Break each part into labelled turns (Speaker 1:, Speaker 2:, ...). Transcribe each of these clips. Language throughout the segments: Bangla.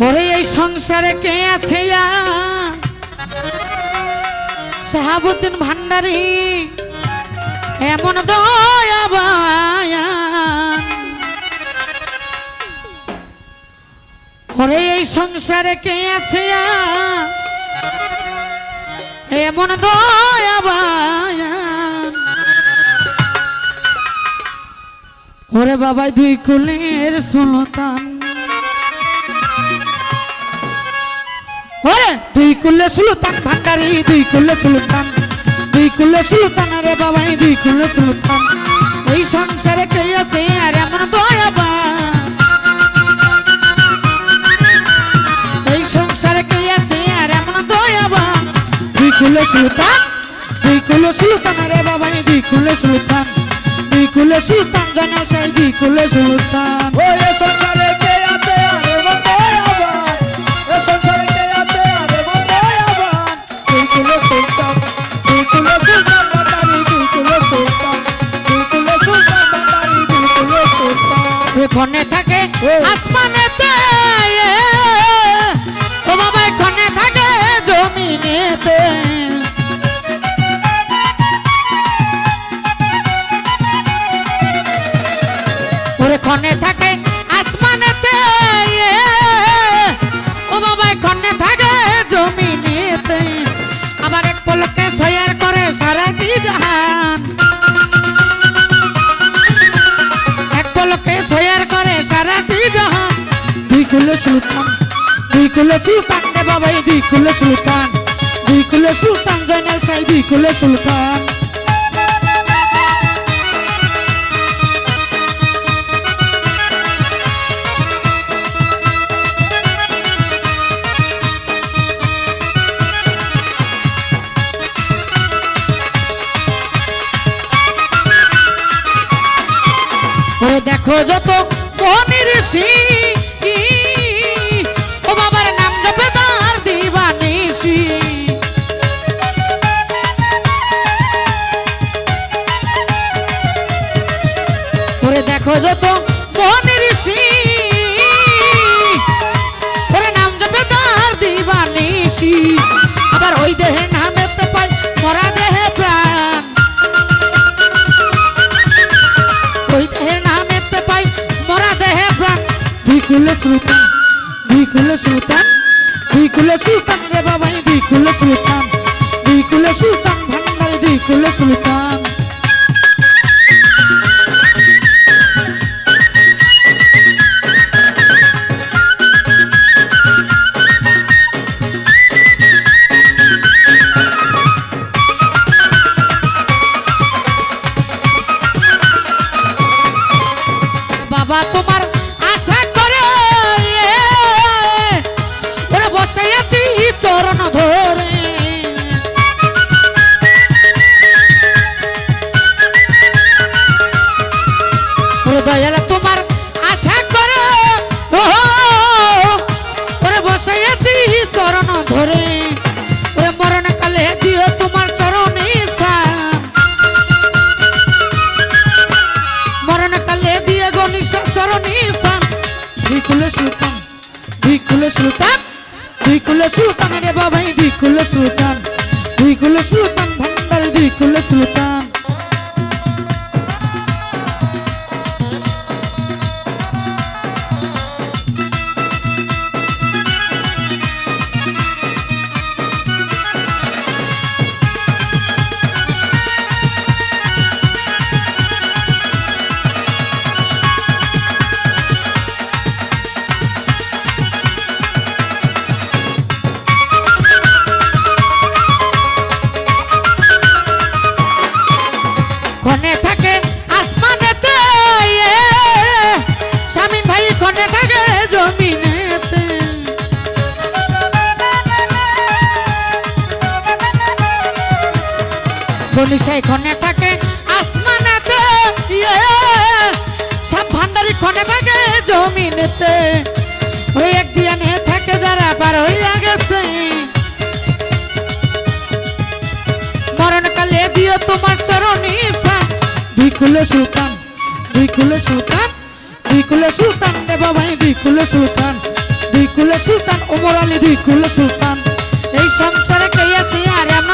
Speaker 1: ওরে এই সংসারে কে আছে? শাহাবুদ্দিন ভান্ডারী, এমন দয়াবায়ান ওরে এই সংসারে কে আছে এমন দয়াবায়ান ওরে বাবাই, দুই কুলের সুলতান ওরে, দুই কুলে সুলতান ভান্ডারি দুই কুলে সুলতান। দুই কুলে সুলতান রে বাবাই, দুই কুলে সুলতান। এই সংসারে কে আছে আর এমন কুলে সুলতান সুলতান সুলতান। সুলতান আসমানেতে ও বাবা এখানে থাকে জমিনেতে। করে সারাটি জাহান দুই কুলে সুলতান দুই কুলে সুলতান রে বাবাই দুই কুলে সুলতান দুই কুলে সুলতান জয়নাল সাই দুই কুলে সুলতান ওরে দেখো যত মনির ঋষি ও বাবার নাম জপে তার দিবানিসি ওরে দেখো যত মনির ঋষি ওরে নাম জপে তার দিবানিসি আবার ওই দেহে বিকুলে সুলতান বিকুলে সুলতান বিকুলে সুলতান রে বাবাই, বিকুলে সুলতান বিকুলে সুলতান ভান্ডারি, বিকুলে সুলতান। বাবা তোমার দয়ালা, তোমার আশা করে ওরে বসে আছি চরণ ধরে। ওরে মরণ কালে দিও তোমার চরণে স্থান। মরণ কালে দিয়ে গণিস চরণী স্থান। বিকুলে সুলতান বিকুলে সুলতান বিকুলে সুলতান রে বাবাই বিকুলে সুলতান বিকুলে সুলতান ভান্ডার বিকুলে সুলতান। বনিসাই খনে থাকে, আসমানেতে সব ভান্ডারি খনে থাকে জমিনেতে। ওই এক দিয়া নিয়ে থাকে যারা পার হইয়া গেছে। মরণকালে দিও তোমার চরণী স্থান। দুই কুলে সুলতান, দুই কুলে সুলতান সুলতান রে বাবাই দুই সুলতান দুই সুলতান, ওমর আলী সুলতান। এই সংসারে কে আর আমরা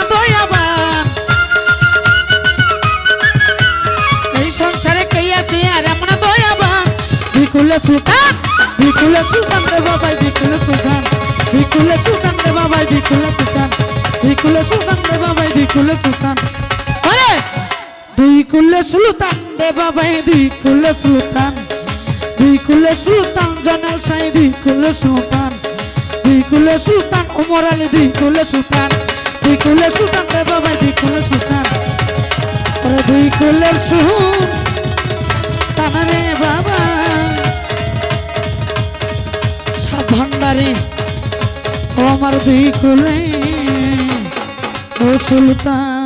Speaker 1: দুই কুলে সুলতান দুই কুলে সুলতান রে বাবাই দুই কুলে সুলতান দুই সুলতান রে বাবাই দুই কুলে সুলতান দুই সুলতান রে বাবাই দুই কুলে সুলতান। আরে দুই কুলে সুলতান রে বাবাই দুই কুলে সুলতান দুই সুলতান জানাল সাই দুই কুলে সুলতান দুই সুলতান ওমর আলী দুই কুলে সুলতান দুই সুলতান রে বাবাই দুই কুলে সুলতান। ওরে দুই কুলে সুলতান রে বাবা ও আমার দুই খুলে ও সুলতান।